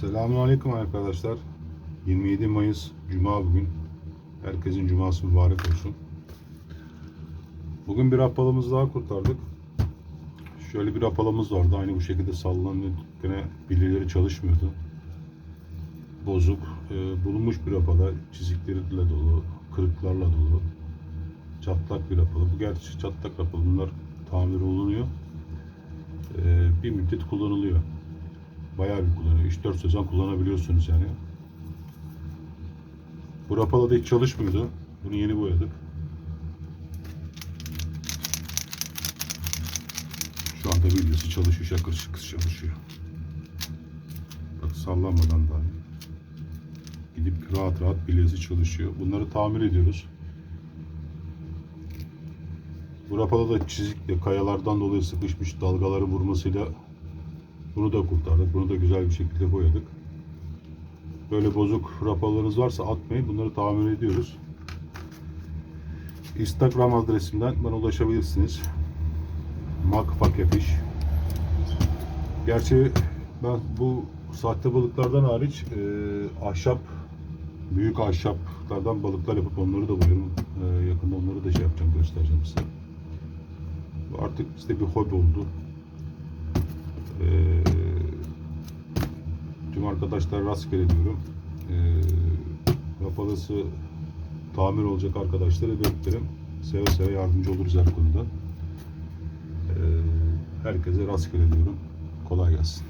Selamünaleyküm arkadaşlar. 27 Mayıs Cuma bugün. Herkesin cuması mübarek olsun. Bugün bir apalımız daha kurtardık. Şöyle bir apalımız vardı. Aynı bu şekilde sallanıyor. Gene bilyeleri çalışmıyordu. Bozuk. Ee, bulunmuş bir apala. Çiziklerle dolu. Kırıklarla dolu. Çatlak bir apalı. Bu gerçi çatlak apalı. Bunlar tamir olunuyor. Ee, bir müddet kullanılıyor. Bayağı bir kullanıyor. 3-4 sezon kullanabiliyorsunuz yani. Bu rapala da hiç çalışmıyordu. Bunu yeni boyadık. Şu anda videosu çalışıyor. Şakır şıkır çalışıyor. Bak sallanmadan daha iyi. Gidip rahat rahat bilyesi çalışıyor. Bunları tamir ediyoruz. Bu rapala da çizikle kayalardan dolayı sıkışmış dalgaları vurmasıyla bunu da kurtardık. Bunu da güzel bir şekilde boyadık. Böyle bozuk rapalarınız varsa atmayın. Bunları tamir ediyoruz. Instagram adresimden bana ulaşabilirsiniz. Makfakefiş. Gerçi ben bu sahte balıklardan hariç e, ahşap büyük ahşaplardan balıklar yapıp onları da boyuyorum. E, yakında onları da şey yapacağım göstereceğim size. Artık işte bir hobi oldu. Ee, tüm arkadaşlar rastgele diyorum. Rapalası tamir olacak arkadaşları beklerim. Seve seve yardımcı oluruz her konuda. Ee, herkese rastgele diyorum. Kolay gelsin.